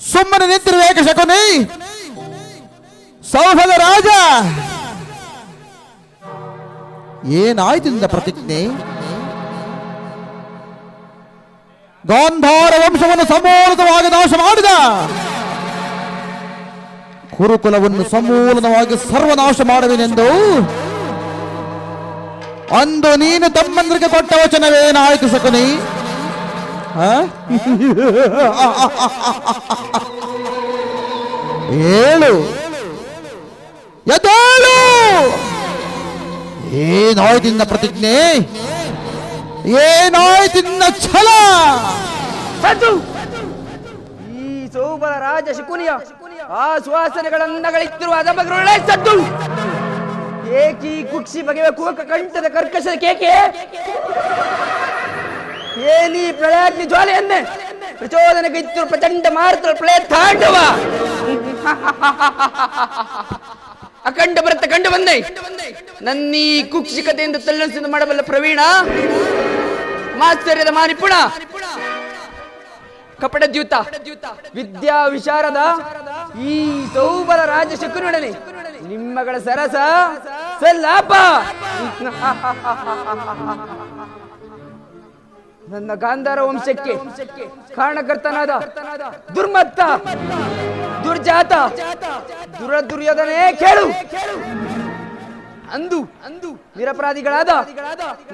ಸುಮ್ಮನೆ ನಿಂತಿರುವ ಏಕ ಶಕುನಿ ಸೌಭದ ರಾಜ ಏನಾಯ್ತು ನಿನ್ನ ಪ್ರತಿಜ್ಞೆ ಗಾಂಧಾರ ವಂಶವನ್ನು ಸಮೂಲವಾಗಿ ನಾಶ ಮಾಡಿದ ಕುರುಕುಲವನ್ನು ಸಮೂಲನವಾಗಿ ಸರ್ವನಾಶ ಮಾಡುವೆನೆಂದು. ಅಂದು ನೀನು ತಮ್ಮಂದ್ರಿಗೆ ಕೊಟ್ಟ ವಚನವೇನಾಯ್ತು ಶಕುನಿ. ಸಕನಿ ಹೇಳು ಎದ್ದೇಳು. ಏನಾಯ್ತಿನ್ನ ಪ್ರತಿಜ್ಞೆ. ಏನಾಯ್ತಿನ್ನ ಛಲ. ಈ ಸೋಬರ ರಾಜ ಶಕುನಿಯ ಆ ಸುವಾಸನೆಗಳನ್ನಗಳಿತ್ತಿರುವ ಅದಮಗರುಗಳೇ ಸದ್ದು ಏಕಿ ಕುಕ್ಷಿ ಬಗೆಯ ಕುವಕ ಕಂಠದ ಕರ್ಕಶದ ಕೇಕೆ. ಏನಿ ಪ್ರಳಯಾಗ್ನಿ ಜ್ವಾಲೆಯನ್ನೇ. ಪ್ರಚೋದನೆಗೆ ಇತ್ತು ಪ್ರಚಂಡ ಮಾರುತ ಪ್ರಳಯ ತಾಂಡವ. ಅಖಂಡ ಭರತ ಕಂಡು ಬಂದೆ. ನನ್ನೀ ಕುಕ್ಷಿಕತೆಯಿಂದ ತಲ್ಲಣಿಸಿದ ಮಾಡಬಲ್ಲ ಪ್ರವೀಣ. ಮಾಸ್ತರ್ಯದ ಮಾನಿಪುಣ ಕಪಟ ದ್ಯೂತ. ವಿದ್ಯಾ ವಿಶಾರದ ಈ ಸೌಬಲ ರಾಜ ಶಕುನೊಡನೆ ನಿಮ್ಮಗಳ ಸರಸ ಸಲ್ಲಾಪ. ನನ್ನ ಗಾಂಧಾರ ವಂಶಕ್ಕೆ ಕಾರಣಕರ್ತನಾದ ದುರ್ಮತ್ತ, ದುರ್ಜಾತ, ದುರದುರ್ಯೋಧನೇ ಕೇಳು. ಅಂದು ಅಂದು ನಿರಪರಾಧಿಗಳಾದ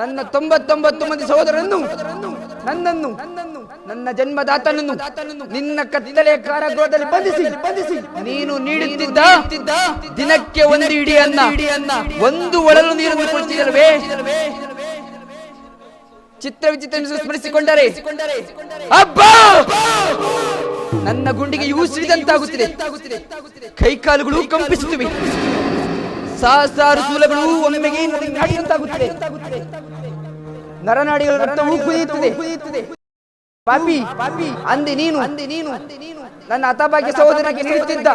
ನನ್ನ ತೊಂಬತ್ತೊಂಬತ್ತು ಮಂದಿ ಸಹೋದರನ್ನು ನನ್ನನ್ನು ನನ್ನ ಜನ್ಮದಾತನನ್ನು ನಿನ್ನ ಕತ್ತಲೆಯ ಕಾರಾಗೃಹದಲ್ಲಿ ಬಂಧಿಸಿ. ಬಂಧಿಸಿ ನೀನು ನೀಡುತ್ತಿದ್ದ ದಿನಕ್ಕೆ ಒಂದು ಇಡಿಯನ್ನ, ಒಂದು ಒಳಲು ನೀರನ್ನು ಕೊಡ್ತಿದ್ದಲ್ವೇ ಚಿತ್ರ ವಿಚಿತ್ರ ಸ್ಮರಿಸಿಕೊಂಡರೆ? ಅಬ್ಬಾ! ನನ್ನ ಗುಂಡಿಗೆ ಇವು ಸಿಡಿದಂತಾಗುತ್ತಿದೆ. ಕೈಕಾಲುಗಳು ಕಂಪಿಸುತ್ತಿವೆ. ಸಹಸ್ರಾರು ಸೂಲಗಳು ಒಮ್ಮೆಗೆ ನರನಾಡಿಗಳ ರಕ್ತವು ಪಾಪಿ ಪಾಪಿ ಅಂದೆ ನೀನು. ಅಂದೆ ನೀನು. ನನ್ನ ಅತಭಾಗ್ಯ ಸಹೋದರಕ್ಕೆ ನೀಡುತ್ತಿದ್ದ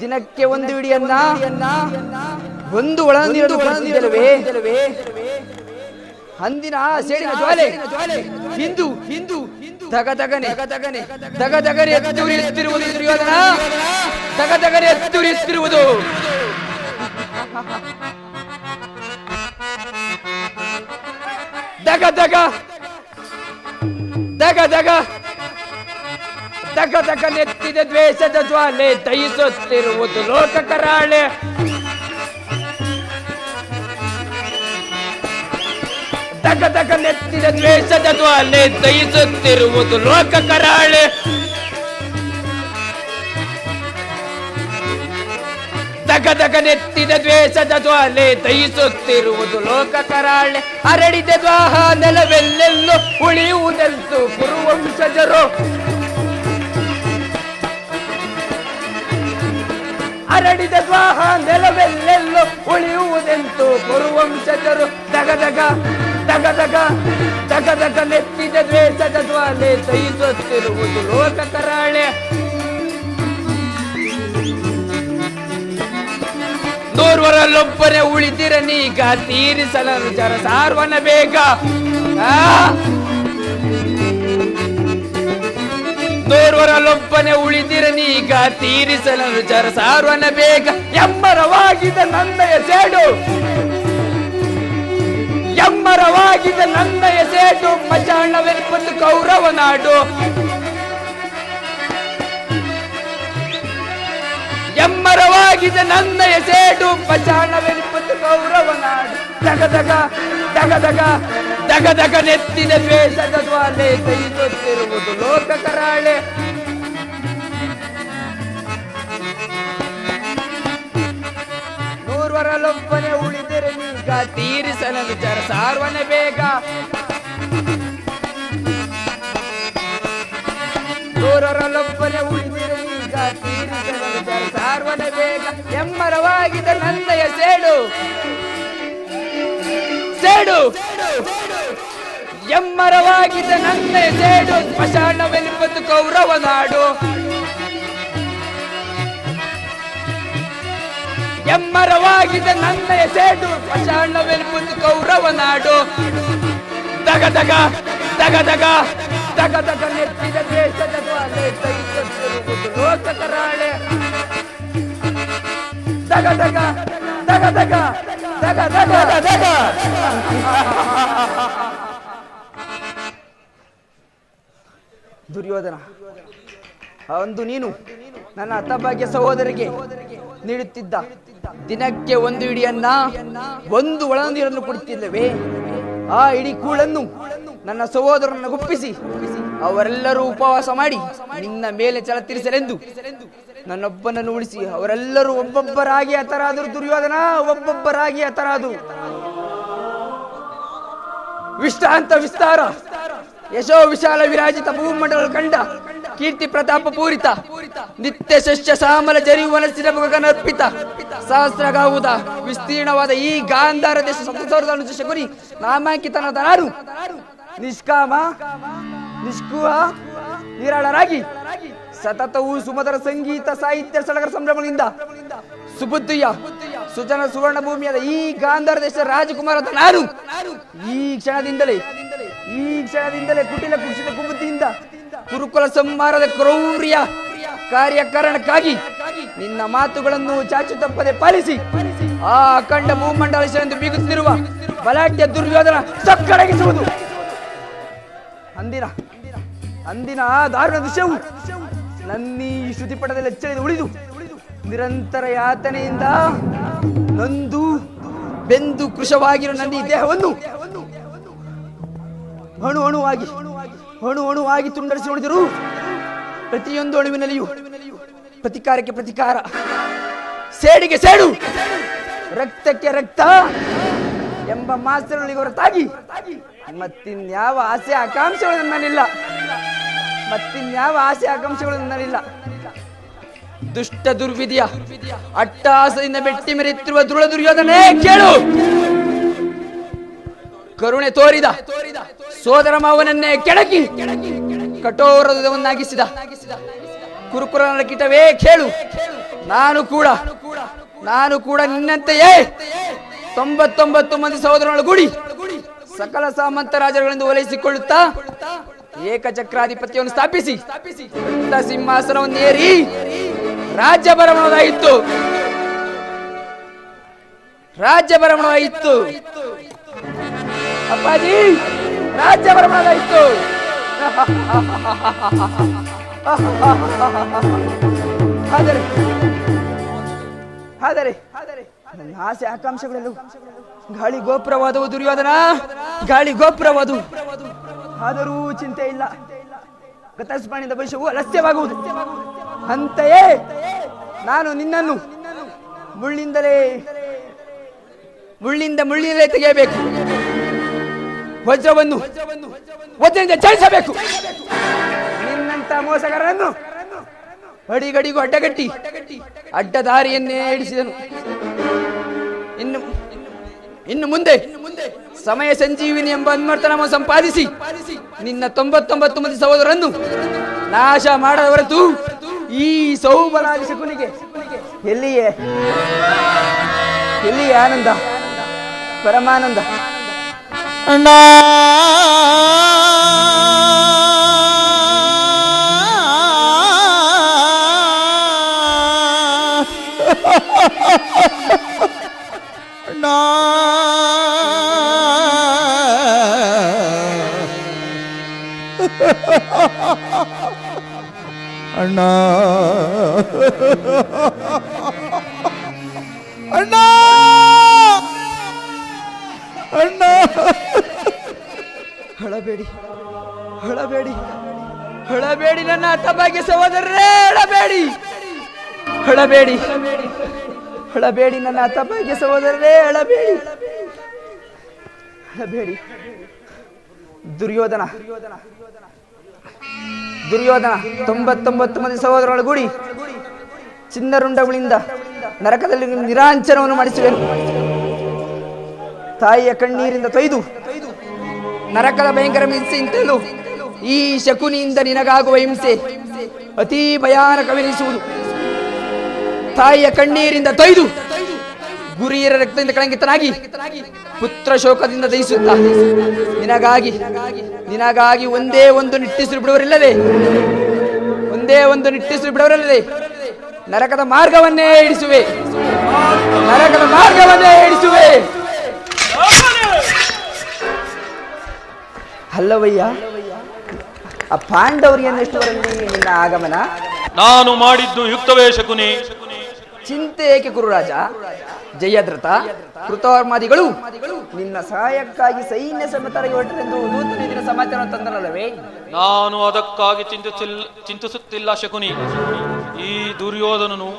ದಿನಕ್ಕೆ ಒಂದು ಇಡಿಯನ್ನ ಒಂದು ಒಳ ನೀರನ್ನು ಕೊಡುತ್ತಿದ್ದಲ್ಲವೇ ಅಂದಿನ ಸೇಡಿನ ಜ್ವಾಲೆ. ಹಿಂದು ಹಿಂದು ದಗ ದಗನೆ ದಗನೆ ದಗ ದಗನೆ ಎತ್ತುರಿಯುತ್ತಿರುವುದು ದುರ್ಯೋಧನ. ದಗ ದಗನೆ ಎತ್ತುರಿಯುತ್ತಿರುವುದು ದಗ ದಗ ದಗ. ದಗ ದಗ ನೆತ್ತಿದ ದ್ವೇಷದ ಜ್ವಾಲೆ ದಯಿಸುತ್ತಿರುವುದು ಲೋಕ ಕರಾಳೆ. ದಗ ದಗ ನೆತ್ತಿದ ದ್ವೇಷದ ಜ್ವಾಲೆ ದಯಿಸುತ್ತಿರುವುದು ಲೋಕ ಕರಾಳೆ. ದಗ ದಗ ನೆತ್ತಿದ ದ್ವೇಷದ ಜ್ವಾಲೆ ದಯಿಸುತ್ತಿರುವುದು ಲೋಕ ಕರಾಳೆ. ಹರಡಿದ ದ್ವಾಹ ನೆಲವೆಲ್ಲೆಲ್ಲೋ ಉಳಿಯುವುದೆಂತು ಕುರುವಂಶಜರು ಹರಡಿದ ದ್ವಾಹ ನೆಲವೆಲ್ಲೆಲ್ಲೋ ಉಳಿಯುವುದೆಂತು ಕುರುವಂಶಜರು ದಗ ದಗ ದಗ ದಗ ದಗ ದಗ ನೆತ್ತಿದ ದ್ವೇಷದ ಜ್ವಾಲೆ ದಯಿಸುತ್ತಿರುವುದು ಲೋಕ ಕರಾಳೆ. ನೂರ್ವರಲ್ಲೊಬ್ಬನೇ ಉಳಿದಿರನೀಗ ತೀರಿಸಲ ಜರ ಸಾರ್ವನ ಬೇಗ. ಆ! ಉಳಿದಿರ ಉಳಿದಿರನೀಗ ತೀರಿಸಲ ಜರ ಸಾರ್ವನ ಬೇಗ. ಎಮ್ಮರವಾಗಿದೆ ನಂದಯ ಸೇಡು. ಎಮ್ಮರವಾಗಿದೆ ನಂದಯ ಸೇಡು ಮಚಾಣವೆಲ್ಪತ್ತು ಕೌರವ ನಾಡು. ಎಮ್ಮರವಾಗಿದೆ ನನ್ನ ಎಸೇಡು ಪಚಾಣವೆನಿಪತ್ತು ಗೌರವನಾಡು ದಗ ದಗ ದಗ ದಗ ದಗ ದಗ ನೆತ್ತಿದ ದ್ವೇಷದ ದ್ವಾಲೆ ಕೈಗೊತ್ತಿರುವುದು ಲೋಕ ಕರಾಳೆ. ನೂರ್ವರಲೊಬ್ಬನೇ ಉಳಿದರೆ ನೀಗ ತೀರಿಸಲನು ವಿಚಾರ ಸಾರ್ವನೆ ಬೇಗ. ನೂರರಲ್ಲೊಬ್ಬನೇ ಸೇಡು ಸೇಡು ಎಮ್ಮರವಾಗಿದ್ದ ನನ್ನೆ ಸೇಡು ಸ್ಮಶಾನವೆನಿಪತ್ತು ಕೌರವ ನಾಡು. ಎಮ್ಮರವಾಗಿದ್ದ ನನ್ನ ಸೇಡು ಪಾಷಾಣವೆಂಬುದು ಕೌರವ ನಾಡು. ದಗ ದಗ ದಗ ದಗ ದಗ ದಗ ನೆತ್ತಿದ ದೇಶದ ದಗ ದಗ ದಗ ದುರ್ಯೋಧನ, ಅಂದು ನೀನು ನನ್ನ ಹತಭಾಗ್ಯ ಸಹೋದರಿಗೆ ನೀಡುತ್ತಿದ್ದ ದಿನಕ್ಕೆ ಒಂದು ಇಡಿಯನ್ನ, ಒಂದು ಒಳ ನೀರನ್ನು ಕೊಡುತ್ತಿಲ್ಲವೇ? ಆ ಇಡೀ ಕೂಳನ್ನು ನನ್ನ ಸಹೋದರನ್ನು ಗುಪ್ಪಿಸಿ ಅವರೆಲ್ಲರೂ ಉಪವಾಸ ಮಾಡಿ ನಿನ್ನ ಮೇಲೆ ಚಲ ತೀರಿಸಲೆಂದು ನನ್ನೊಬ್ಬನನ್ನು ಉಳಿಸಿ. ಅವರೆಲ್ಲರೂ ಒಬ್ಬೊಬ್ಬರಾಗಿ ಹತರಾದರು. ದುರ್ಯೋಧನ, ಒಬ್ಬೊಬ್ಬರಾಗಿ ಹತರಾದರು. ವಿಷ್ಟಾಂತ ವಿಸ್ತಾರ. ಯಶೋ ವಿಶಾಲ ವಿರಾಜಿತ ಭೂಮಂಡಲ ಕಂಡ ಕೀರ್ತಿ ಪ್ರತಾಪ ಪೂರಿತ. ನಿತ್ಯ ಶಸ್ಯ ಸಾಮಲ ಜರಿ ವನಸ್ಸಿನ ಸಹಸ್ರ ಸಹಸ್ರಗಾವುದ, ವಿಸ್ತೀರ್ಣವಾದ ಈ ಗಾಂಧಾರ ದೇಶ ಸಪ್ತ ಸಾವಿರದ ಅನುಜ ಶಕುನಿ ನಾಮಾಂಕಿತನಾದ ನಿಷ್ಕಾಮ ನಿಷ್ಕುವ ನಿರಾಳರಾಗಿ. ಸತತವು ಸುಮಧುರ ಸಂಗೀತ ಸಾಹಿತ್ಯ ಸಡಗರ ಸಂಭ್ರಮಗಳಿಂದ ಸುಬುದ್ಧಿಯ ಸುಜನ ಸುವರ್ಣ ಭೂಮಿಯಾದ ಈ ಗಾಂಧಾರ ದೇಶದ ರಾಜಕುಮಾರ ನಾನು ಈ ಕ್ಷಣದಿಂದಲೇ ಈ ಕ್ಷಣದಿಂದಲೇ ಕುಟಿಲ ಕುಸಿದ ಕುಬುದ್ಧಿಯಿಂದ ಕುರುಕುಲ ಸಂಹಾರದ ಕ್ರೌರ್ಯ ಕಾರ್ಯಕಾರಣಕ್ಕಾಗಿ ನಿನ್ನ ಮಾತುಗಳನ್ನು ಚಾಚು ತಪ್ಪದೆ ಪಾಲಿಸಿ, ಆ ಅಖಂಡ ಎಂದು ಬೀಗುತ್ತಿರುವ ಬಲಾಢ್ಯ ದುರ್ಯೋಧನ ಸಕ್ಕಡಗಿಸುವುದು ಅಂದಿನ ಅಂದಿನ ದಾರುಣ ವಿಷಯವು ನನ್ನೀ ಶ್ರುತಿಪಟದಲ್ಲಿ ಎಚ್ಚರಿದ, ಉಳಿದು. ನಿರಂತರ ಯಾತನೆಯಿಂದ ನಂದು ಬೆಂದು ಕೃಶವಾಗಿರೋ ನನ್ನ ಈ ದೇಹವನ್ನು ಅಣು ಅಣುವಾಗಿ ಅಣು ಅಣುವಾಗಿ ತುಂಡರಿಸಿ ನೋಡಿದರು ಪ್ರತಿಯೊಂದು ಅಣುವಿನಲ್ಲಿಯೂ ಪ್ರತಿಕಾರಕ್ಕೆ ಪ್ರತಿಕಾರ. ಸೇಡಿಗೆ ಸೇಡು, ರಕ್ತಕ್ಕೆ ರಕ್ತ ಎಂಬ ಮಾಸ್ತರಗಳಿಗೆ ಹೊರತಾಗಿ ಮತ್ತಿನ್ಯಾವ ಆಸೆ ಆಕಾಂಕ್ಷೆಗಳು ನನ್ನಲ್ಲಿಲ್ಲ ಮತ್ತಿನ್ಯಾವ ಆಸೆ ಆಕಾಂಕ್ಷೆಗಳು ನನ್ನಲ್ಲಿಲ್ಲ ದುಷ್ಟ ದುರ್ವಿಧಿಯ ಅಟ್ಟಾಸದಿಂದ ಬೆಟ್ಟಿ ಮೆರೆಯುತ್ತಿರುವ ದೃಢ ದುರ್ಯೋಧನೆ, ಕೇಳು! ಕರುಣೆ ತೋರಿದ ಸೋದರ ಮಾವನನ್ನೇ ಕೆಳಕಿ ಕಠೋರವನ್ನಾಗಿಸಿದ ಕುರುಕುರನ ಕಿಟವೇ, ಕೇಳು! ನಾನು ಕೂಡ ನಾನು ಕೂಡ ನಿನ್ನಂತೆಯೇ ತೊಂಬತ್ತೊಂಬತ್ತು ಮಂದಿ ಸಹೋದರನೊಳಗೂಡಿ ಸಕಲ ಸಾಮಂತ ರಾಜರುಗಳಿಂದ ಓಲೈಸಿಕೊಳ್ಳುತ್ತಾ ಏಕಚಕ್ರಾಧಿಪತ್ಯವನ್ನು ಸ್ಥಾಪಿಸಿ. ದೊಡ್ಡ ಸಿಂಹಾಸನವನ್ನು ಏರಿ ರಾಜ್ಯ ಭ್ರಮಣವಾಯಿತು ರಾಜ್ಯ ಭ್ರಮಣವಾಯಿತು ಅಪ್ಪಾಜಿ, ರಾಜ್ಯ ಭ್ರಮಣವಾಯಿತು ಆದರೆ ಆದರೆ ಆಸೆ ಆಕಾಂಕ್ಷೆಗಳೆಲ್ಲವೂ. ಗಾಳಿ ಗೋಪುರವಾದವು ದುರ್ಯೋಧನ. ಗಾಳಿ ಗೋಪುರವಾದವು ಆದರೂ ಚಿಂತೆ ಇಲ್ಲ. ಗತಸ್ಮರಣದ ಭವಿಷ್ಯವು ಅಲಸ್ಯವಾಗುವುದು ಅಂತೆಯೇ ನಾನು ನಿನ್ನನ್ನು ಮುಳ್ಳಿಂದಲೇ ಮುಳ್ಳಿಂದ ಮುಳ್ಳಿನಲ್ಲೇ ತೆಗೆಯಬೇಕು. ವಜ್ರವನ್ನು ವಜ್ರದಿಂದ ಚಲಿಸಬೇಕು ನಿನ್ನಂತ ಮೋಸಗಾರರನ್ನು ಅಡಿಗಡಿಗೂ ಅಡ್ಡಗಟ್ಟಿ ಅಡ್ಡ ದಾರಿಯನ್ನೇ ಇಡಿಸಿದನು ಇನ್ನು ಇನ್ನು ಮುಂದೆ ಸಮಯ ಸಂಜೀವಿನಿ ಎಂಬ ಅನ್ವರ್ತನವನ್ನು ಸಂಪಾದಿಸಿ, ನಿನ್ನ ತೊಂಬತ್ತೊಂಬತ್ತು ಮಂದಿ ಸಹೋದರನ್ನು ನಾಶ ಮಾಡದ ಹೊರತು ಈ ಸೌಬಲಾದಿ ಶಕುನಿಗೆ ಎಲ್ಲಿಯೇ? ಎಲ್ಲಿಯೇ ಆನಂದ, ಪರಮಾನಂದ? ಅಣ್ಣ! ಅಣ್ಣ. ಅಣ್ಣ. ಅಣ್ಣ. ಹಳಬೇಡಿ ಹಳಬೇಡಿ ಹಳಬೇಡಿ ನನ್ನ ಹತಭಾಗ್ಯ ಸಹೋದರರೇ, ಹಳಬೇಡಿ. ಹಳಬೇಡಿ ಹಳಬೇಡಿ ನನ್ನ ಹತಭಾಗ್ಯ ಸಹೋದರರೇ, ಹಳಬೇಡಿ. ಹಳಬೇಡಿ. ದುರ್ಯೋಧನ ದುರ್ಯೋಧನ. ತೊಂಬತ್ತೊಂಬತ್ತು ಮಂದಿ ಸಹೋದರೊಳಗೂಡಿ ಚಿನ್ನರುಂಡಗಳಿಂದ ನರಕದಲ್ಲಿ ನಿರಾಂಚನವನ್ನು ಮಾಡಿಸುವೆನು ತಾಯಿಯ ಕಣ್ಣೀರಿಂದ ತೊಯ್ದು ನರಕದ ಭಯಂಕರ ಹಿಂಸೆಯಿಂದಲೂ ಈ ಶಕುನಿಯಿಂದ ನಿನಗಾಗುವ ಹಿಂಸೆ ಅತಿ ಭಯಾನಕವೆನಿಸುವುದು ತಾಯಿಯ ಕಣ್ಣೀರಿಂದ ತೊಯ್ದು ಗುರಿಯರ ರಕ್ತದಿಂದ ಕಳಂಕಿತನಾಗಿ ಪುತ್ರ ಶೋಕದಿಂದ ದಹಿಸುತ್ತ ನಿನಗಾಗಿ ನಿನಗಾಗಿ ಒಂದೇ ಒಂದು ನಿಟ್ಟಿಸಿರು ಬಿಡುವರಿಲ್ಲದೆ ಒಂದೇ ಒಂದು ನಿಟ್ಟಿಸಿರು ಬಿಡುವರಿಲ್ಲದೆ ನರಕದ ಮಾರ್ಗವನ್ನೇ ಇಡಿಸುವೆ ನರಕದ ಮಾರ್ಗವನ್ನೇ ಇಡಿಸುವೆ ಅಲ್ಲವಯ್ಯ ಆ ಪಾಂಡವರಿಗೆ ಎಷ್ಟುವರಲ್ಲಿ ನಿನ್ನ ಆಗಮನ? ನಾನು ಮಾಡಿದ್ದು ಯುಕ್ತವೇ ಶಕುನಿ ಚಿಂತೆ ಏಕೆ ಗುರುರಾಜ? ಜಯದ್ರಥ ಕೃತವರ್ಮಾದಿಗಳು ನಿನ್ನ ಸಹಾಯಕ್ಕಾಗಿ ಸೈನ್ಯ ಸಮೇತರಾಗಿ ಹೊರಟರೆಂದು ನೂತನ ಸಮಾಚಾರ ತಂದನಲ್ಲವೇ? ನಾನು ಅದಕ್ಕಾಗಿ ಚಿಂತಿಸಿಲ್ಲ ಚಿಂತಿಸುತ್ತಿಲ್ಲ ಶಕುನಿ. ಈ ದುರ್ಯೋಧನನು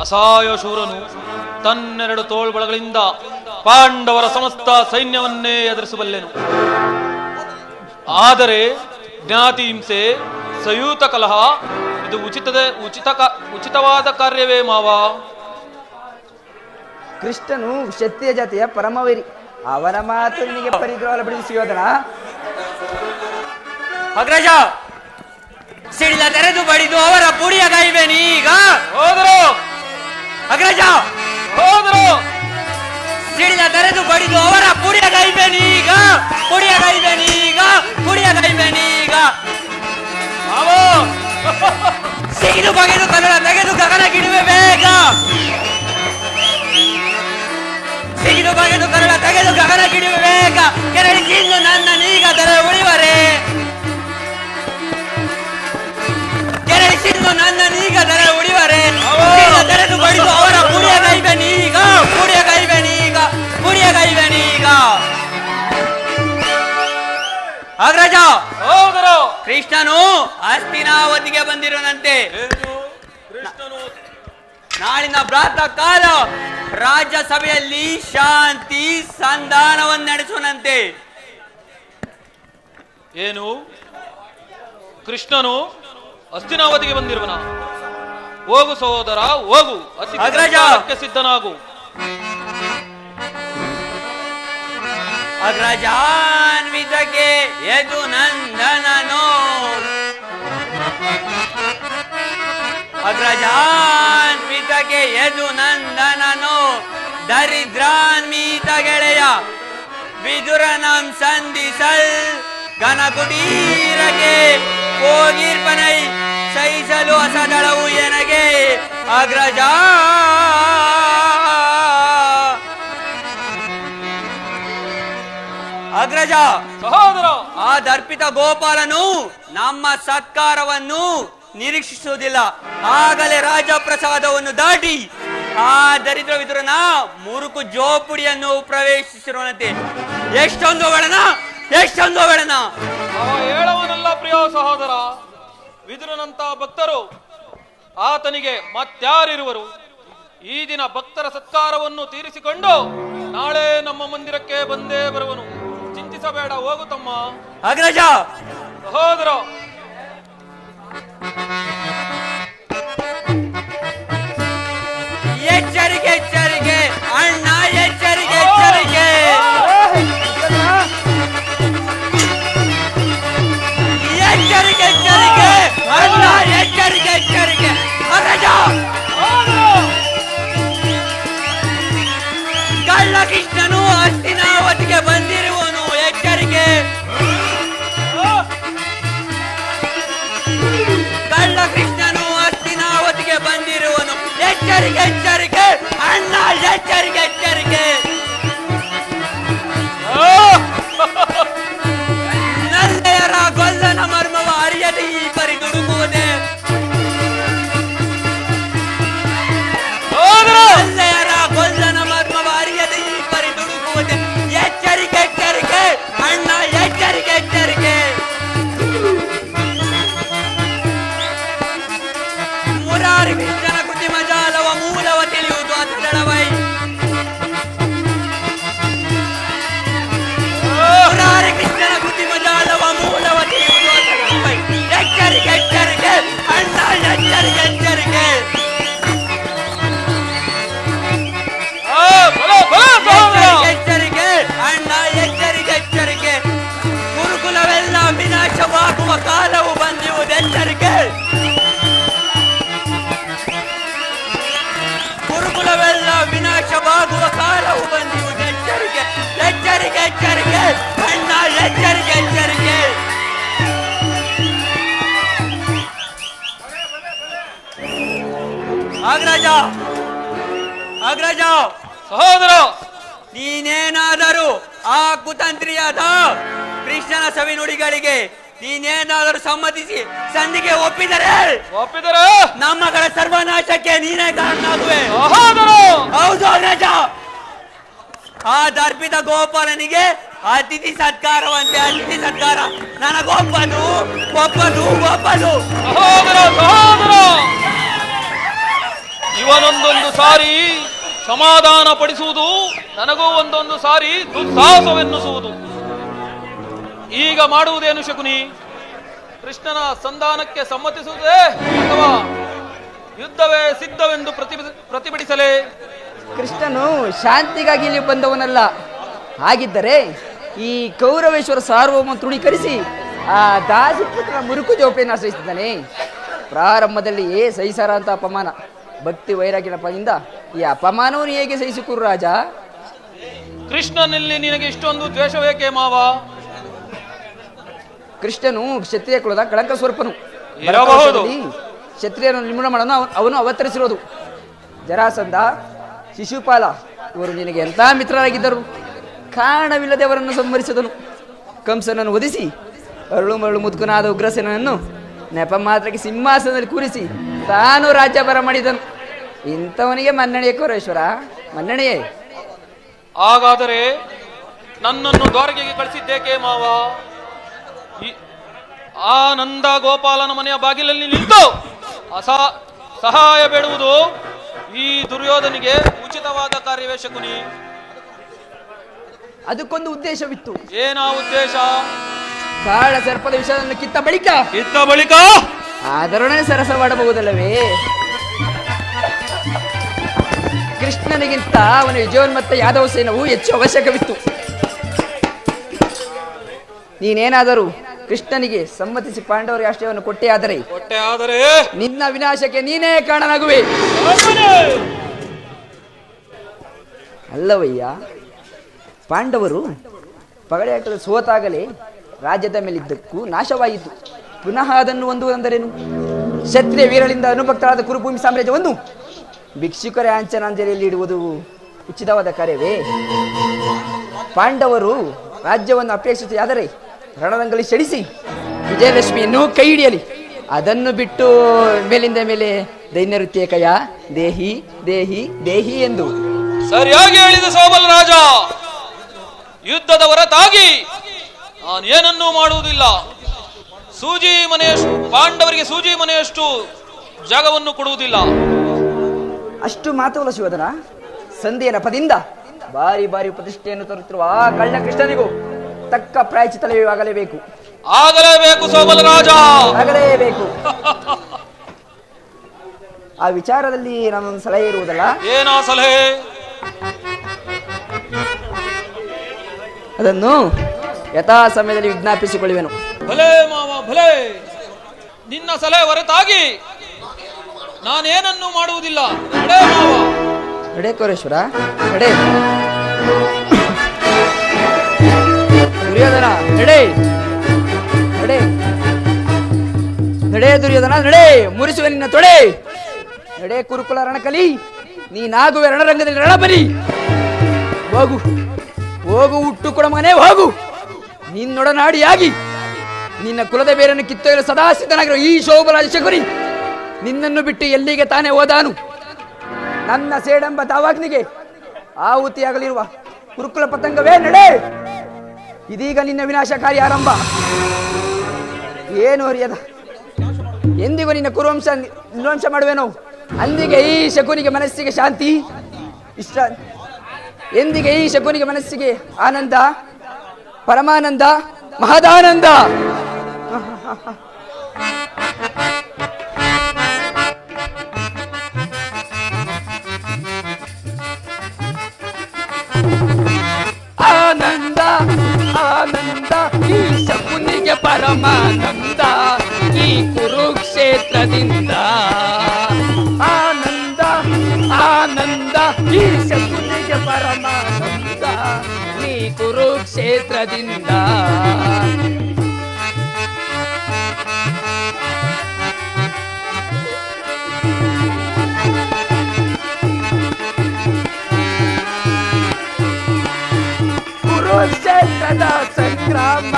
ಅಸಹಾಯ ಶೂರನು ತನ್ನೆರಡು ತೋಳ್ಬಳಗಳಿಂದ ಪಾಂಡವರ ಸಮಸ್ತ ಸೈನ್ಯವನ್ನೇ ಎದುರಿಸಬಲ್ಲೆನು. ಆದರೆ ಜ್ಞಾತಿ ಹಿಂಸೆ ಸಯೂತ ಕಲಹ ಇದು ಉಚಿತದ ಉಚಿತ ಉಚಿತವಾದ ಕಾರ್ಯವೇ ಮಾವ. ಕೃಷ್ಣನು ಕ್ಷತ್ರಿಯ ಜಾತಿಯ ಪರಮವೈರಿ. ಅವನ ಮಾತು ನಿನಗೆ ಪರಿಗ್ರಹ ಬಿಡಿಸಿ ಯೋಧನ ಅಗ್ರಜ ಸಿಡಿಲ ತೆರೆದು ಬಡಿದು ಅವರ ಪುಡಿಯ ಗೈಬೇನೀಗ ಹೋದರು. ಅಗ್ರಜ ಹೋದರು. ಸಿಡಿಲ ತೆರೆದು ಬಡಿದು ಅವರ ಪುಡಿಯ ಗೈಬೇನೀಗ ಪುಡಿಯ ಗೈಬೇನೀಗ ಪುಡಿಯ ಕೈವೆ ನೀಗ. ಅವು ಸಿಗಿದು ಬಗೆದು ಕನ್ನಡ ತೆಗೆದು ಗಗನ ಗಿಡುವೆ ಬೇಗ. ಸಿಗಿದು ಬಗೆದು ಕರಳ ತೆಗೆದು ಗಗನ ಗಿಡುವೆ ಬೇಗ. ಕೆರಳಿ ಕಿಂದು ನನ್ನ ನೀಗ ದರ ಉಳಿವರೆ. ಕೆರಳಿ ನನ್ನ ನೀಗ ದರ ಉಳಿವರೆ. ತೆರೆದು ಬಡಿದು ಅವರ ಪುಡಿಯ ಗೈಬೇನೀಗ ಪುಡಿಯ ಗೈಬೇನೀಗ ಪುಡಿಯ ಗೈಬೇನೀಗ ಅಗ್ರಜ! ಹೋದರು ಕೃಷ್ಣನು ಅಸ್ತಿನಾವತಿಗೆ ಬಂದಿರುವಂತೆ. ಕೃಷ್ಣನು ನಾಳಿನ ಪ್ರಾತಃ ಕಾಲ ರಾಜ್ಯಸಭೆಯಲ್ಲಿ ಶಾಂತಿ ಸಂಧಾನವನ್ನು ನಡೆಸುವಂತೆ. ಏನು? ಕೃಷ್ಣನು ಅಸ್ತಿನಾವತಿಗೆ ಬಂದಿರುವನ. ಹೋಗು ಸಹೋದರ ಹೋಗು. ಅಗ್ರಜಕ್ಕೆ ಸಿದ್ಧನಾಗು. ಅಗ್ರಜಾನ್ವಿತಕ್ಕೆ ಎದು ನಂದನನು ಅಗ್ರಜಾನ್ವಿತಕ್ಕೆ ಯದು ನಂದನನು ದರಿದ್ರಾನ್ವಿತ ಗೆಳೆಯ ವಿದುರನಂ ಸಂಧಿಸಲ್ ಘನಕುಟೀರಗೆ ಹೋಗಿರ್ಪನೈ ಸಹಿಸಲು ಅಸದಳವು ಎನಗೆ ಅಗ್ರಜ. ಅಗ್ರಜ ಸಹೋದರ! ಆ ದರ್ಪಿತ ಗೋಪಾಲನು ನಮ್ಮ ಸತ್ಕಾರವನ್ನು ನಿರೀಕ್ಷಿಸುವುದಿಲ್ಲ. ಆಗಲೇ ರಾಜಪ್ರಸಾದವನ್ನು ದಾಟಿ ಆ ದರಿದ್ರ ವಿದುರನ ಮುರುಕು ಜೋಪುಡಿಯನ್ನು ಪ್ರವೇಶಿಸಿರುವಂತೆ. ಎಷ್ಟೊಂದು ಬೆಳನ ಎಷ್ಟೊಂದು ಬೆಳನ ಅವ ಹೇಳವನಲ್ಲ ಪ್ರಿಯ ಸಹೋದರ ವಿದುರನಂತ ಭಕ್ತರು ಆತನಿಗೆ ಮತ್ತಾರಿರುವರು. ಈ ದಿನ ಭಕ್ತರ ಸತ್ಕಾರವನ್ನು ತೀರಿಸಿಕೊಂಡು ನಾಳೆ ನಮ್ಮ ಮಂದಿರಕ್ಕೆ ಬಂದೇ ಬರುವನು. ಚಿಂತಿಸಬೇಡ ಹೋಗು ತಮ್ಮ. ಅಗ್ರಜ! ಸಹೋದರ ಎಚ್ಚರಿಕೆ ಎಚ್ಚರಿಕೆ ಕಾಲವು ಬಂದಿರುವುದು ಎಚ್ಚರಿಕೆ ಗುರುಕುಲವೆಲ್ಲ ವಿನಾಶವಾಗುವ ಕಾಲವು ಬಂದಿರುವುದು ಎಚ್ಚರಿಕೆ ಎಚ್ಚರಿಕೆ ಅಣ್ಣ ಎಚ್ಚರಿಕೆ ಎಚ್ಚರಿಕೆ ಅಗ್ರಜ ಅಗ್ರಜ ಸಹೋದರ, ನೀನೇನಾದರೂ ಆ ಕುತಂತ್ರಿಯಾದ ಕೃಷ್ಣನ ಸವಿ ನುಡಿಗಳಿಗೆ ನೀನೇನಾದರೂ ಸಮ್ಮತಿಸಿ ಸಂಧಿಗೆ ಒಪ್ಪಿದರೆ? ಒಪ್ಪಿದರೆ? ನಮ್ಮಗಳ ಸರ್ವನಾಶಕ್ಕೆ ನೀನೇ ಕಾರಣನಾಗುವೆ. ಹೌದು ಆ ದರ್ಪಿತ ಗೋಪಾಲನಿಗೆ ಅತಿಥಿ ಸತ್ಕಾರವಂತೆ ಅತಿಥಿ ಸತ್ಕಾರ. ನನಗೊಬ್ಬನು ಒಬ್ಬನು ಒಬ್ಬನು ಸಹೋದರ ಸಹೋದರ ಇವನೊಂದೊಂದು ಸಾರಿ ಸಮಾಧಾನ ಪಡಿಸುವುದು ನನಗೂ ಒಂದೊಂದು ಸಾರಿ ದುಸ್ಸಾಹಸವೆನ್ನಿಸುವುದು. ಈಗ ಮಾಡುವುದೇನು ಶಕುನಿ? ಕೃಷ್ಣನ ಸಂಧಾನಕ್ಕೆ ಸಮ್ಮತಿಸುವುದೇ ಅಥವಾ ಯುದ್ಧವೇ ಸಿದ್ಧವೆಂದು ಪ್ರತಿಭ ಪ್ರತಿಭಟಿಸಲೇ ಕೃಷ್ಣನು ಶಾಂತಿಗಾಗಿ ಇಲ್ಲಿ ಬಂದವನಲ್ಲ. ಹಾಗಿದ್ದರೆ ಈ ಕೌರವೇಶ್ವರ ಸಾರ್ವಭೌಮ ತೃಣೀಕರಿಸಿ ಆ ದಾಸಿಪುತ್ರನ ಮುರುಕು ಜೋಪೆಯನ್ನು ಆಶ್ರಯಿಸಿದ್ದಾನೆ. ಏ ಸಹಿಸಾರ ಅಂತ ಅಪಮಾನ. ಭಕ್ತಿ ವೈರಾಗ್ಯನ ಪದಿಂದ ಈ ಅಪಮಾನವನ್ನು ಹೇಗೆ ಸಹಿಸಿಕೂರು ರಾಜ? ಕೃಷ್ಣನಲ್ಲಿ ನಿನಗೆ ಇಷ್ಟೊಂದು ದ್ವೇಷವೇಕೆ ಮಾವ? ಕೃಷ್ಣನು ಕ್ಷತ್ರಿಯ ಕುಲದ ಕಳಂಕ ಸ್ವರೂಪನು. ಕ್ಷತ್ರಿಯನ್ನು ನಿರ್ಮೂಲ ಮಾಡಲು ಅವನು- ಅವತರಿಸಿರೋದು. ಜರಾಸಂಧ ಶಿಶುಪಾಲ ಇವರು ನಿನಗೆ ಎಂಥ ಮಿತ್ರರಾಗಿದ್ದರು? ಕಾರಣವಿಲ್ಲದೆ ಅವರನ್ನು ಸಂಹರಿಸಿದನು. ಕಂಸನನ್ನು ಒದಿಸಿ ಅರಳು ಮರಳು ಮುದುಕನಾದ ಉಗ್ರಸೇನನ್ನು ನೆಪ ಮಾತ್ರಕ್ಕೆ ಸಿಂಹಾಸನದಲ್ಲಿ ಕೂರಿಸಿ ತಾನು ರಾಜ್ಯಭಾರ ಮಾಡಿದನು. ಇಂಥವನಿಗೆ ಮನ್ನಣೆಯೇ ಕೋರೇಶ್ವರ ಮನ್ನಣೆಯೇ. ಹಾಗಾದರೆ ನನ್ನನ್ನು ದ್ವಾರಕೆಗೆ ಕಳಿಸಿದ್ದೇಕೆ ಮಾವ? ಆ ನಂದ ಗೋಪಾಲನ ಮನೆಯ ಬಾಗಿಲಲ್ಲಿ ನಿಂತು ಅಸ ಸಹಾಯ ಬೇಡುವುದು ಈ ದುರ್ಯೋಧನಿಗೆ ಉಚಿತವಾದ ಕಾರ್ಯವೇ ಶಕುನಿ. ಅದಕ್ಕೊಂದು ಉದ್ದೇಶವಿತ್ತು. ಏನಾ ಉದ್ದೇಶ? ಕಾಳ ಸರ್ಪದ ವಿಷಯವನ್ನು ಕಿತ್ತ ಬಳಿಕ ಕಿತ್ತ ಬಳಿಕ ಆದರೊಡನೆ ಸರಸ ಮಾಡಬಹುದಲ್ಲವೇ? ಕೃಷ್ಣನಿಗಿಂತ ಅವನ ವಿಜಯೋನ್ಮತ್ತ ಯಾದವ ಸೇನವು ಹೆಚ್ಚು ಅವಶ್ಯಕವಿತ್ತು. ನೀನೇನಾದರೂ ಕೃಷ್ಣನಿಗೆ ಸಮ್ಮತಿಸಿ ಪಾಂಡವರ ಆಶ್ರಯವನ್ನು ಕೊಟ್ಟೇ ಆದರೆ ಆದರೆ ನಿನ್ನ ವಿನಾಶಕ್ಕೆ ನೀನೇ ಕಾರಣನಾಗುವೆ. ಅಲ್ಲವಯ್ಯ ಪಾಂಡವರು ಪಗಡೆಯಾಟದ ಸೋತಾಗಲೇ ರಾಜ್ಯದ ಮೇಲಿದ್ದಕ್ಕೂ ನಾಶವಾಯಿತು. ಪುನಃ ಅದನ್ನು ಹೊಂದುವುದೆಂದರೇನು? ಕ್ಷತ್ರಿಯ ವೀರಳಿಂದ ಅನುಭಕ್ತರಾದ ಕುರುಭೂಮಿ ಸಾಮ್ರಾಜ್ಯವನ್ನು ಭಿಕ್ಷುಕರ ಆಂಚನಾಂಜಲಿಯಲ್ಲಿ ಇಡುವುದು ಉಚಿತವಾದ ಕಾರ್ಯವೇ? ಪಾಂಡವರು ರಾಜ್ಯವನ್ನು ಅಪೇಕ್ಷಿಸಿಯಾದರೆ ರಣರಂಗಲಿ ಸಡಿಸಿ ವಿಜಯಲಕ್ಷ್ಮಿಯನ್ನು ಕೈ ಹಿಡಿಯಲಿ ಅದನ್ನು ಬಿಟ್ಟು ಮೇಲಿಂದ ಮೇಲೆ ದೈನ್ಯ ಕಯ ದೇಹಿ ದೇಹಿ ದೇಹಿ ಎಂದು. ಸರಿಯಾಗಿ ಹೇಳಿದ ಸೋಬಲ ರಾಜ. ಯುದ್ಧದ ಹೊರತಾಗಿ ನಾನು ಏನನ್ನೂ ಮಾಡುವುದಿಲ್ಲ. ಸೂಜಿ ಮನೆಯಷ್ಟು ಪಾಂಡವರಿಗೆ ಸೂಜಿ ಮನೆಯಷ್ಟು ಜಾಗವನ್ನು ಕೊಡುವುದಿಲ್ಲ. ಅಷ್ಟು ಮಾತವಲ್ಲ ಶಿವಧನ ಸಂಧಿಯ ನಪದಿಂದ ಬಾರಿ ಬಾರಿ ಪ್ರತಿಷ್ಠೆಯನ್ನು ತರುತ್ತಿರುವ ಆ ಕಳ್ಳ ಕೃಷ್ಣನಿಗೂ ತಕ್ಕ ಪ್ರಾಯಚಿತಲೇ ಆಗಲೇಬೇಕು ಸೋಬಲ ರಾಜ. ಆಗಲೇಬೇಕು. ಆ ವಿಚಾರದಲ್ಲಿ ನಾನೊಂದು ಸಲಹೆ ಇರುವುದಲ್ಲ? ಏನೋ ಸಲಹೆ? ಅದನ್ನು ಯಥಾ ಸಮಯದಲ್ಲಿ ವಿಜ್ಞಾಪಿಸಿಕೊಳ್ಳುವೆನು. ಭಲೇ ಮಾವ ಭಲೇ. ನಿನ್ನ ಸಲಹೆ ಹೊರತಾಗಿ ನಾನೇನನ್ನೂ ಮಾಡುವುದಿಲ್ಲ. ನಡೆ ಮಾವ. ನಡೆ ಕೋರೇಶ್ವರ ನಡೆ. ದುರ್ಯೋಧನ, ನಡೆ. ನಡೆ. ನಡೆ ದುರ್ಯೋಧನ, ನಡೆ. ಮುರಿಸುವೆ ನಿನ್ನ ತೊಡೆ. ನಡೆ ಕುರುಕುಲ ರಣಕಲಿ. ನೀನಾಗುವೆ ರಣರಂಗದಲ್ಲಿ ರಣಬಲಿ. ಹೋಗು. ಹೋಗು ಹುಟ್ಟು ಕೊಡ ಮನೆ ಹೋಗು. ನಿನ್ನೊಡನಾಡಿಯಾಗಿ. ನಿನ್ನ ಕುಲದ ಬೇರನ್ನು ಕಿತ್ತೊಯ್ಯಲು ಸದಾ ಸಿದ್ಧನಾಗಿರೋ ಈ ಶೋಭರಾಜ ಶಕುನಿ ನಿನ್ನನ್ನು ಬಿಟ್ಟು ಎಲ್ಲಿಗೆ ತಾನೇ ಹೋದಾನು? ನನ್ನ ಸೇಡೆಂಬ ತಾವಾಗ್ನಿಗೆ ಆಹುತಿಯಾಗಲಿರುವ ಕುರುಕುಲ ಪತಂಗವೇ ನಡೆ. ಇದೀಗ ನಿನ್ನ ವಿನಾಶಕಾರಿ ಆರಂಭ. ಏನು ಅರಿಯದ ಎಂದಿಗೂ ನಿನ್ನ ಕುರುವಂಶ ನಿರ್ವಂಶ ಮಾಡುವೆನೋ? ಅಂದಿಗೆ ಈ ಶಕುನಿಗೆ ಮನಸ್ಸಿಗೆ ಶಾಂತಿ, ಇಷ್ಟ. ಎಂದಿಗೆ ಈ ಶಕುನಿಗೆ ಮನಸ್ಸಿಗೆ ಆನಂದ, ಪರಮಾನಂದ, ಮಹದಾನಂದ. ಪರಮಾನಂದ ಈ ಕುರುಕ್ಷೇತ್ರದಿಂದ ಆನಂದ ಆನಂದ ಈ ಶಕುನಿಗೆ ಪರಮಾನಂದ ನೀ ಕುರುಕ್ಷೇತ್ರದಿಂದ ಕುರುಕ್ಷೇತ್ರದ ಸಂಗ್ರಾಮ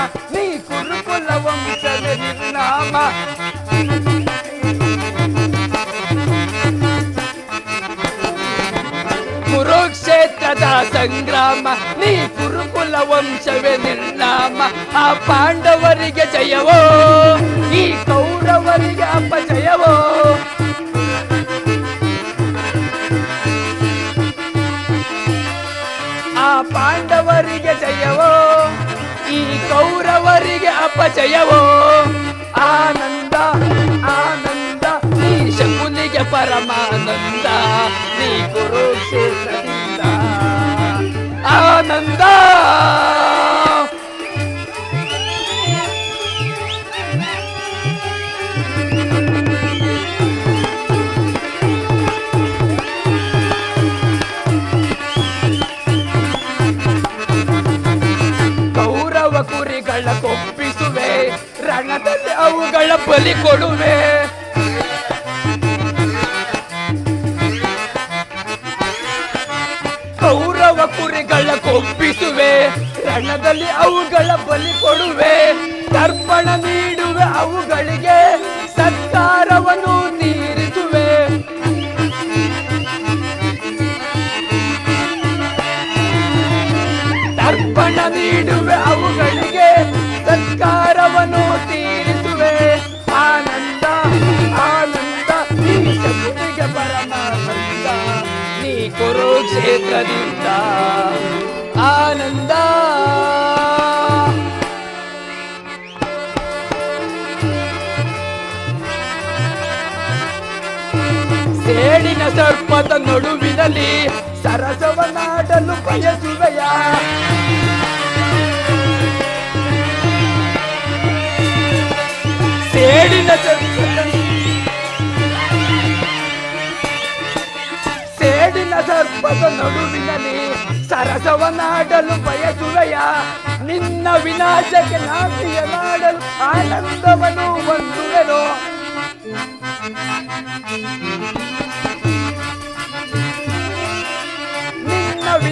ಸಂಗ್ರಾಮ ನೀ ಕುರುಕುಲ ವಂಶವೇ ನಿರ್ನಾಮ ಆ ಪಾಂಡವರಿಗೆ ಜಯವೋ ಈ ಕೌರವರಿಗೆ ಅಪಜಯವೋ ಆ ಪಾಂಡವರಿಗೆ ಜಯವೋ ಈ ಕೌರವರಿಗೆ ಅಪಜಯವೋ ಆನಂದ ಆನಂದ ನೀ ಶಕುನಿಗೆ ಪರಮಾನಂದ ನೀ ಕುರುಕ್ಷೇತ್ರದಿಂದ ಆನಂದ ಗೌರವ ಕುರಿಗಳ ಕೊಪ್ಪಿಸುವೆ ರಣದಲ್ಲಿ ಅವುಗಳ ಬಲಿ ಕೊಡುವೆ. ಕೊಪ್ಪಿಸುವೆ ರಣದಲ್ಲಿ ಅವುಗಳ ಬಲಿ ಕೊಡುವೆ ತರ್ಪಣ ನೀಡುವೆ ಅವುಗಳಿಗೆ, ಸತ್ಕಾರವನ್ನು ತೀರಿಸುವೆ. ತರ್ಪಣ ನೀಡುವೆ ಅವುಗಳಿಗೆ, ಸತ್ಕಾರವನ್ನು ತೀರಿಸುವೆ. ಆನಂದ ಆನಂದ ಪರಮಾನಂದ, ನೀ ಕುರುಕ್ಷೇತ್ರದಿಂದ ಆನಂದ ಸರ್ಪದ ನಡುವಿನಲ್ಲಿ ಸರಸವನಾಡಲು ಬಯಸುವೆಯ? ಸೇಡಿನ ಸೇಡಿನ ಸರ್ಪದ ನಡುವಿನಲ್ಲಿ ಸರಸವನಾಡಲು ಬಯಸುವೆಯ? ನಿನ್ನ ವಿನಾಶಕ್ಕೆ ನಾಟಿಯನಾಡಲು ಆನಂದವನ್ನು ಹೊಂದುವೆನು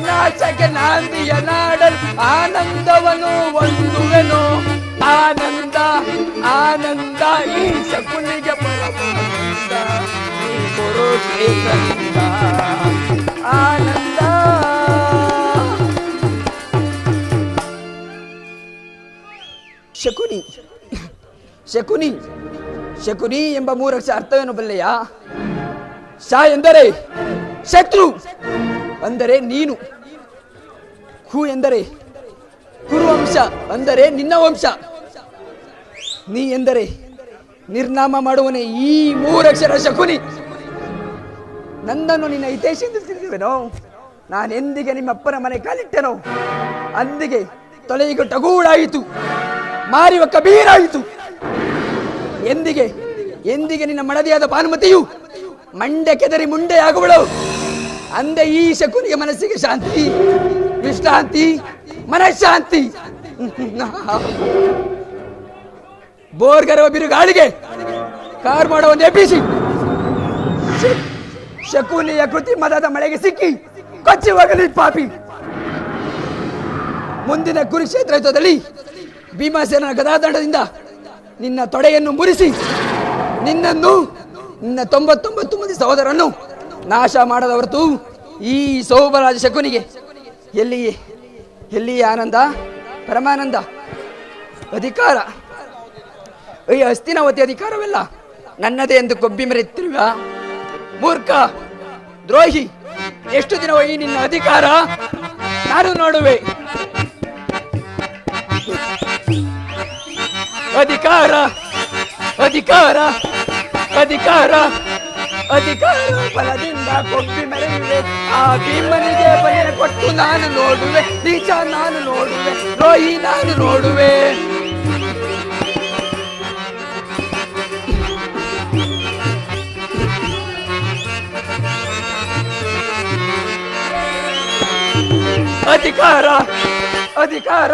ವಿನಾಶಕ್ಕೆ ನಾಂದಿಯ ನಾಡಲು ಆನಂದವನು ಹೊಂದುವೆನು ಆನಂದ ಆನಂದ, ಈ ಶಕುನಿಗೆ ಪರಮಾನಂದ. ಆನಂದ. ಶಕುನಿ ಶಕುನಿ ಶಕುನಿ ಎಂಬ ಮೂರಕ್ಷ ಅರ್ಥವೇನು ಬಲ್ಲೆಯ? ಶ ಎಂದರೆ ಶತ್ರು, ಅಂದರೆ ನೀನು. ಹೂ ಎಂದರೆ ಕುರುವಂಶ ಅಂದರೆ ನಿನ್ನ ವಂಶ. ನೀ ಎಂದರೆ ನಿರ್ನಾಮ ಮಾಡುವನೇ ಈ ಮೂರಕ್ಷರ ಶಕುನಿ. ನನ್ನನ್ನು ನಿನ್ನ ಹಿತೇಶ ಎಂದು ತಿಳಿದುವೆನೋ ನಾನು ಎಂದಿಗೆ ನಿಮ್ಮಪ್ಪನ ಮನೆ ಕಾಲಿಟ್ಟೆನೋ? ಅಂದಿಗೆ ತೊಲೆಗೆ ಟಗೂಡಾಯಿತು ಮಾರಿವ ಕಬೀರಾಯಿತು. ಎಂದಿಗೆ ಎಂದಿಗೆ ನಿನ್ನ ಮಡದಿಯಾದ ಭಾನುಮತಿಯು ಮಂಡೆ ಕೆದರಿ ಮುಂಡೆ ಆಗುವಳು ಅಂದೆ ಈ ಶಕುನಿಗೆ ಮನಸ್ಸಿಗೆ ಶಾಂತಿ. ವಿಶ್ರಾಂತಿ ಮನಃಶಾಂತಿ. ಬೋರ್ಗರವ ಬಿರುಗಾಳಿಗೆ ಕಾರ್ ಮಾಡುವ ಎಬ್ಬಿಸಿ ಎಪಿಸಿ. ಶಕುನಿಯ ಕೃತಿ ಮದದ ಮಳೆಗೆ ಸಿಕ್ಕಿ ಕೊಚ್ಚಿ ಹೋಗಲಿ ಪಾಪಿ. ಮುಂದಿನ ಕುರುಕ್ಷೇತ್ರ ಯುದ್ಧದಲ್ಲಿ ಭೀಮಾಸೇನ ಗದಾದಂಡದಿಂದ ನಿನ್ನ ತೊಡೆಯನ್ನು ಮುರಿಸಿ, ನಿನ್ನನ್ನು, ನಿನ್ನ ತೊಂಬತ್ತೊಂಬತ್ತು ಮಂದಿ ಸಹೋದರನ್ನು ನಾಶ ಮಾಡದ ಹೊರತು ಈ ಸೋಮರಾಜ ಶಕುನಿಗೆ ಎಲ್ಲಿ ಎಲ್ಲಿ ಆನಂದ? ಪರಮಾನಂದ? ಅಧಿಕಾರ. ಈ ಹಸ್ತಿನಾವತಿ ಅಧಿಕಾರವಿಲ್ಲ. ನನ್ನದೇ ಎಂದು ಕೊಬ್ಬಿ ಮರೆಯುತ್ತಿರುವ ಮೂರ್ಖ, ದ್ರೋಹಿ, ಎಷ್ಟು ದಿನ ಈ ನಿನ್ನ ಅಧಿಕಾರ? ನಾನು ನೋಡುವೆ. ಅಧಿಕಾರ ಅಧಿಕಾರ ಅಧಿಕಾರ ಅಧಿಕಾರ. ಬಲದಿಂದ ಕೊಬ್ಬಿ ಮೆರೆಯುವೆ. ಆ ಭೀಮನಿಗೆ ಬಯಲು ಕೊಟ್ಟು ನಾನು ನೋಡುವೆ ನೀಚ ನಾನು ನೋಡುವೆ, ರೋಹಿ ನಾನು ನೋಡುವೆ. ಅಧಿಕಾರ ಅಧಿಕಾರ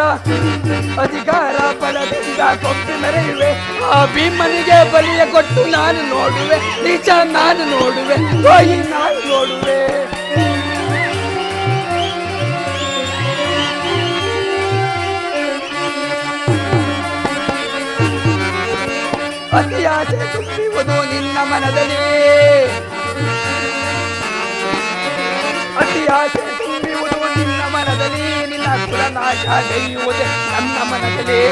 ಅಧಿಕಾರ ಬಲದಿಂದ ಕೊಟ್ಟು ಮೆರೆಯುವೆ. ಆ ಭೀಮನಿಗೆ ಬಲಿಯ ಕೊಟ್ಟು ನಾನು ನೋಡುವೆ ನಿಜ ನಾನು ನೋಡುವೆ ನಾನು ನೋಡುವೆ. ಅತಿಯಾಸೆ ತುಂಬಿವುದು ನಿನ್ನ ಮನದಲ್ಲಿ. ಅತಿಯಾಸೆ ತುಂಬಿವುದು ನಿನ್ನ ಮನದಲ್ಲಿ. ನಿನ್ನ ಕುಲನಾಶ ಗೈಯುವುದೇ ನನ್ನ ಮನದಲ್ಲಿ.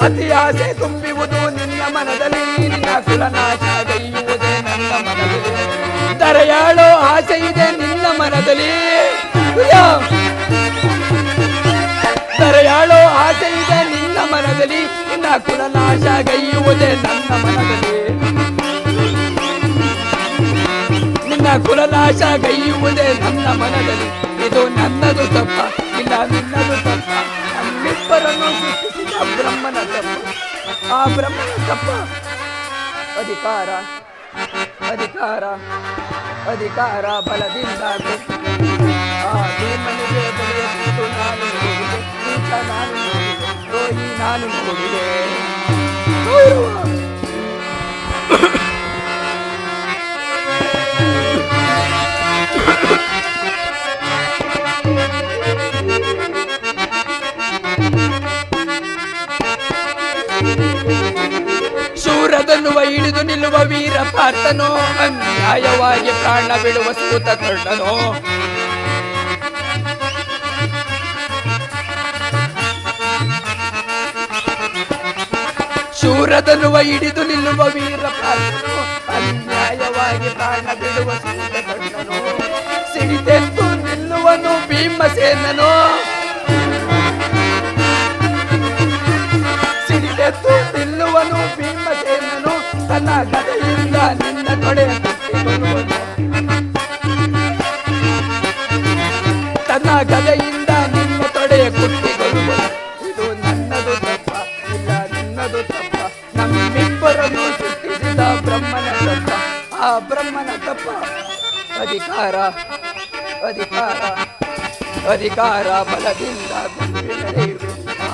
ಅತಿಯಾಸೆ ತುಂಬಿವುದು ನಿನ್ನ ಮನದಲ್ಲಿ. ನಿನ್ನ ಕುಲನಾಶ ಗೈಯುವುದೇ ನನ್ನ ಮನದಲ್ಲಿ. ದರೆಯಾಳೋ ಆಸೆ ಇದೆ ನಿನ್ನ ಮನದಲ್ಲಿ. ಯಾ! ದರೆಯಾಳೋ ಆಸೆ ಇದೆ ನಿನ್ನ ಮನದಲ್ಲಿ. ನಿನ್ನ ಕುಲನಾಶ ಗೈಯುವುದೇ ನನ್ನ ಮನದಲ್ಲಿ. ನಿನ್ನ ಕುಲನಾಶ ಗೈಯುವುದೇ ನನ್ನ ಮನದಲ್ಲಿ. ಇದು ನನ್ನದು ತಪ್ಪ, ಇಲ್ಲ ನಿನ್ನದು ತಪ್ಪ. ನಮ್ಮಿಬ್ಬರನ್ನು ಸೃಷ್ಟಿಸಿದ ಬ್ರಹ್ಮನ ತಪ್ಪ. ಆ ಬ್ರಹ್ಮನ ತಪ್ಪ. ಅಧಿಕಾರ ಅಧಿಕಾರ ಅಧಿಕಾರ, ಬಲದಿಂದ. ಆ ದೇವನಿಗೆ ಕೊಟ್ಟು ನಾನು ನೀಚ ನಾನು ನಾನು ನೋಡಿದೆ ನಿಲ್ಲುವ ವೀರ ಪಾರ್ಥನೋ ಅನ್ಯಾಯವಾಗಿ ಪ್ರಾಣ ಬಿಡುವ ಸೂತ ಶೂರದನ್ನುವ ಹಿಡಿದು ನಿಲ್ಲುವ ವೀರ ಅನ್ಯಾಯವಾಗಿ ಪ್ರಾಣ ಬಿಡುವ ಸಿಡಿದೆಂದು ನಿಲ್ಲುವನು ಭೀಮಸೇನನೋ. ಅಧಿಕಾರ ಅಧಿಕಾರ ಅಧಿಕಾರ ಬಲದಿಂದ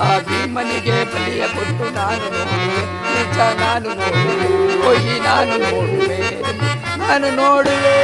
ಆ ಭೀಮನಿಗೆ ಬಲಿಯ ಕೊಟ್ಟು ನಾನು ನಿಜ ನಾನು ನೋಡುವೆ, ಹೋಗಿ ನಾನು ನೋಡುವೆ ನಾನು ನೋಡುವೆ.